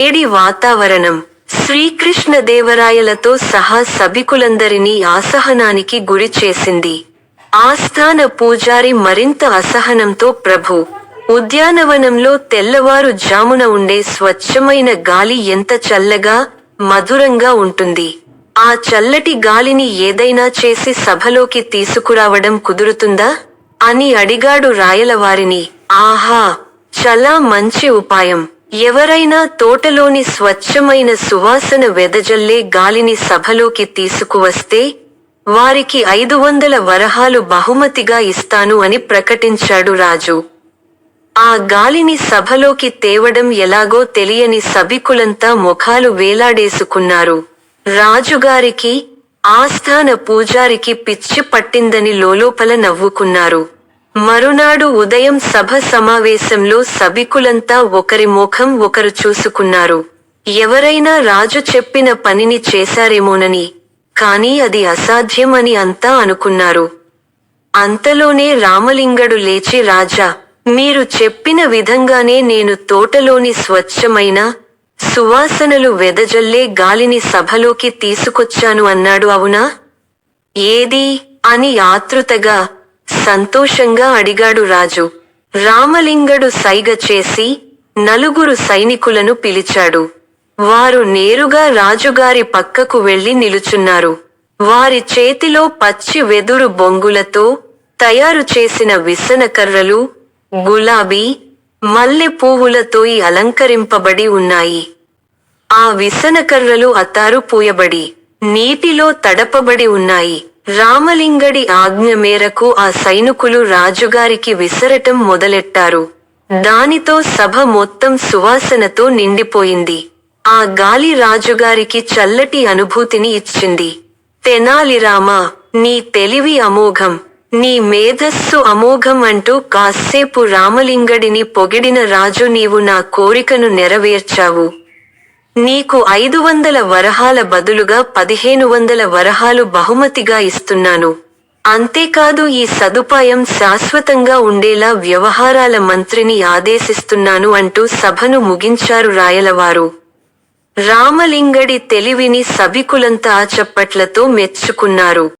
వేడి వాతావరణం. శ్రీకృష్ణదేవరాయలతో సహా సభికులందరినీ అసహనానికి గురి చేసింది. ఆస్థాన పూజారి మరింత అసహనంతో ప్రభు ఉద్యానవనంలో తెల్లవారు జామున ఉండే స్వచ్ఛమైన గాలి ఎంత చల్లగా మధురంగా ఉంటుంది. ఆ చల్లటి గాలిని ఏదైనా చేసి సభలోకి తీసుకురావడం కుదురుతుందా? అని అడిగాడు రాయలవారిని. ఆహా! చాలా మంచి ఉపాయం. ఎవరైనా తోటలోని స్వచ్ఛమైన సువాసన వెదజల్లే గాలిని సభలోకి తీసుకువస్తే వారికి ఐదు వందల వరహాలు బహుమతిగా ఇస్తాను అని ప్రకటించాడు రాజు. ఆ గాలిని సభలోకి తేవడం ఎలాగో తెలియని సభికులంతా ముఖాలు వేలాడేసుకున్నారు. రాజుగారికి ఆస్థాన పూజారికి పిచ్చి పట్టిందని లోలోపల నవ్వుకున్నారు. మరునాడు ఉదయం సభ సమావేశంలో సభికులంతా ఒకరి ముఖం ఒకరు చూసుకున్నారు. ఎవరైనా రాజు చెప్పిన పనిని చేశారేమోనని కాని అది అసాధ్యం అని అంతా అనుకున్నారు. అంతలోనే రామలింగడు లేచి రాజా మీరు చెప్పిన విధంగానే నేను తోటలోని స్వచ్ఛమైన సువాసనలు వెదజల్లే గాలిని సభలోకి తీసుకొచ్చాను అన్నాడు. అవునా? ఏది? అని ఆతృతగా సంతోషంగా అడిగాడు రాజు. రామలింగడు సైగ చేసి నలుగురు సైనికులను పిలిచాడు. వారు నేరుగా రాజుగారి పక్కకు వెళ్ళి నిలుచున్నారు. వారి చేతిలో పచ్చి వెదురు బొంగులతో తయారు చేసిన విసనకర్రలు గులాబీ మల్లె పువ్వులతో ఈ అలంకరింపబడి ఉన్నాయి. ఆ విసనకర్రలు అతారు పూయబడి నీటిలో తడపబడి ఉన్నాయి. రామలింగడి ఆజ్ఞ మేరకు ఆ సైనికులు రాజుగారికి విసరటం మొదలెట్టారు. దానితో సభ మొత్తం సువాసనతో నిండిపోయింది. ఆ గాలి రాజుగారికి చల్లటి అనుభూతిని ఇచ్చింది. తెనాలిరామా నీ తెలివి అమోఘం నీ మేధస్సు అమోఘం అంటూ కాసేపు రామలింగడిని పొగిడిన రాజు నీవు నా కోరికను నెరవేర్చావు. నీకు ఐదు వందల వరహాల బదులుగా పదిహేను వందల వరహాలు బహుమతిగా ఇస్తున్నాను. అంతేకాదు ఈ సదుపాయం శాశ్వతంగా ఉండేలా వ్యవహారాల మంత్రిని ఆదేశిస్తున్నాను అంటూ సభను ముగించారు రాయలవారు. రామలింగడి తెలివిని సభికులంతా చప్పట్లతో మెచ్చుకున్నారు.